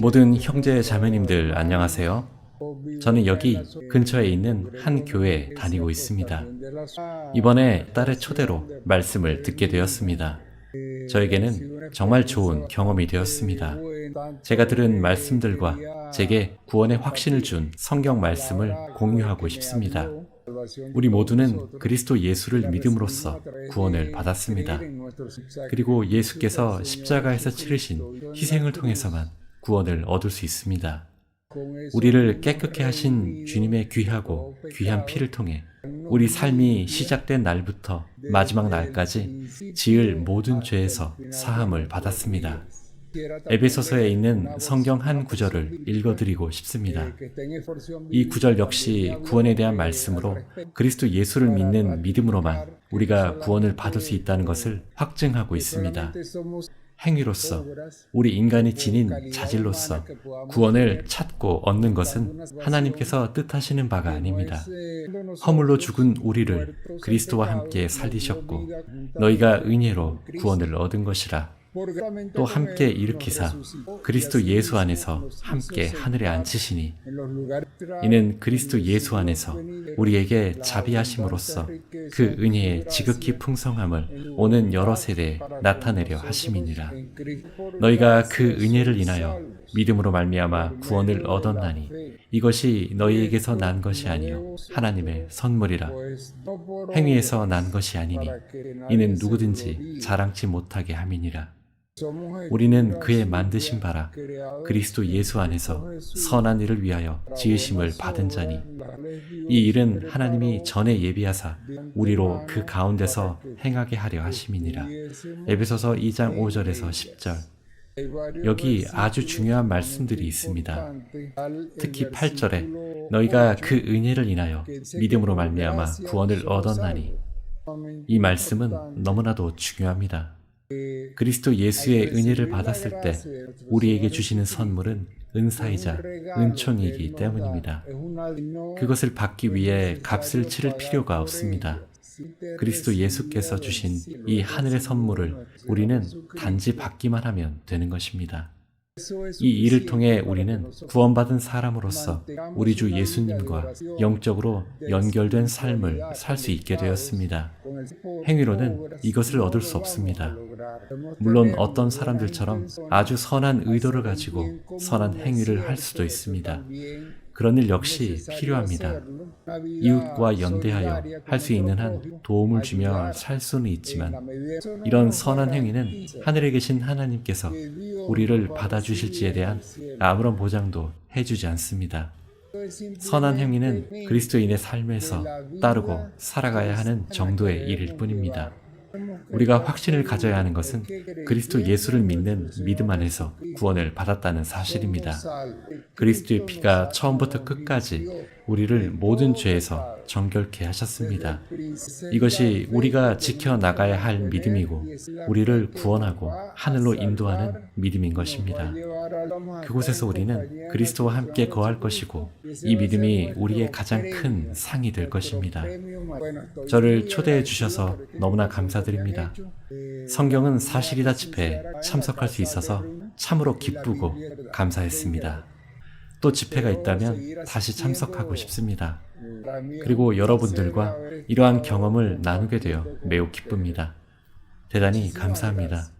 모든 형제 자매님들 안녕하세요. 저는 여기 근처에 있는 한 교회에 다니고 있습니다. 이번에 딸의 초대로 말씀을 듣게 되었습니다. 저에게는 정말 좋은 경험이 되었습니다. 제가 들은 말씀들과 제게 구원의 확신을 준 성경 말씀을 공유하고 싶습니다. 우리 모두는 그리스도 예수를 믿음으로써 구원을 받았습니다. 그리고 예수께서 십자가에서 치르신 희생을 통해서만 구원을 얻을 수 있습니다. 우리를 깨끗게 하신 주님의 귀하고 귀한 피를 통해 우리 삶이 시작된 날부터 마지막 날까지 지을 모든 죄에서 사함을 받았습니다. 에베소서에 있는 성경 한 구절을 읽어드리고 싶습니다. 이 구절 역시 구원에 대한 말씀으로 그리스도 예수를 믿는 믿음으로만 우리가 구원을 받을 수 있다는 것을 확증하고 있습니다. 행위로서 우리 인간이 지닌 자질로서 구원을 찾고 얻는 것은 하나님께서 뜻하시는 바가 아닙니다. 허물로 죽은 우리를 그리스도와 함께 살리셨고 너희가 은혜로 구원을 얻은 것이라 또 함께 일으키사 그리스도 예수 안에서 함께 하늘에 앉히시니 이는 그리스도 예수 안에서 우리에게 자비하심으로써 그 은혜의 지극히 풍성함을 오는 여러 세대에 나타내려 하심이니라. 너희가 그 은혜를 인하여 믿음으로 말미암아 구원을 얻었나니 이것이 너희에게서 난 것이 아니요 하나님의 선물이라. 행위에서 난 것이 아니니 이는 누구든지 자랑치 못하게 함이니라 우리는 그의 만드신 바라 그리스도 예수 안에서 선한 일을 위하여 지으심을 받은 자니 이 일은 하나님이 전에 예비하사 우리로 그 가운데서 행하게 하려 하심이니라 에베소서 2장 5절에서 10절 여기 아주 중요한 말씀들이 있습니다. 특히 8절에 너희가 그 은혜를 인하여 믿음으로 말미암아 구원을 얻었나니 이 말씀은 너무나도 중요합니다. 그리스도 예수의 은혜를 받았을 때 우리에게 주시는 선물은 은사이자 은총이기 때문입니다. 그것을 받기 위해 값을 치를 필요가 없습니다. 그리스도 예수께서 주신 이 하늘의 선물을 우리는 단지 받기만 하면 되는 것입니다. 이 일을 통해 우리는 구원받은 사람으로서 우리 주 예수님과 영적으로 연결된 삶을 살 수 있게 되었습니다. 행위로는 이것을 얻을 수 없습니다. 물론 어떤 사람들처럼 아주 선한 의도를 가지고 선한 행위를 할 수도 있습니다. 그런 일 역시 필요합니다. 이웃과 연대하여 할 수 있는 한 도움을 주며 살 수는 있지만 이런 선한 행위는 하늘에 계신 하나님께서 우리를 받아주실지에 대한 아무런 보장도 해주지 않습니다. 선한 행위는 그리스도인의 삶에서 따르고 살아가야 하는 정도의 일일 뿐입니다. 우리가 확신을 가져야 하는 것은 그리스도 예수를 믿는 믿음 안에서 구원을 받았다는 사실입니다. 그리스도의 피가 처음부터 끝까지 우리를 모든 죄에서 정결케 하셨습니다. 이것이 우리가 지켜나가야 할 믿음이고 우리를 구원하고 하늘로 인도하는 믿음인 것입니다. 그곳에서 우리는 그리스도와 함께 거할 것이고 이 믿음이 우리의 가장 큰 상이 될 것입니다. 저를 초대해 주셔서 너무나 감사 드립니다. 성경은 사실이다 집회에 참석할 수 있어서 참으로 기쁘고 감사했습니다. 또 집회가 있다면 다시 참석하고 싶습니다. 그리고 여러분들과 이러한 경험을 나누게 되어 매우 기쁩니다. 대단히 감사합니다.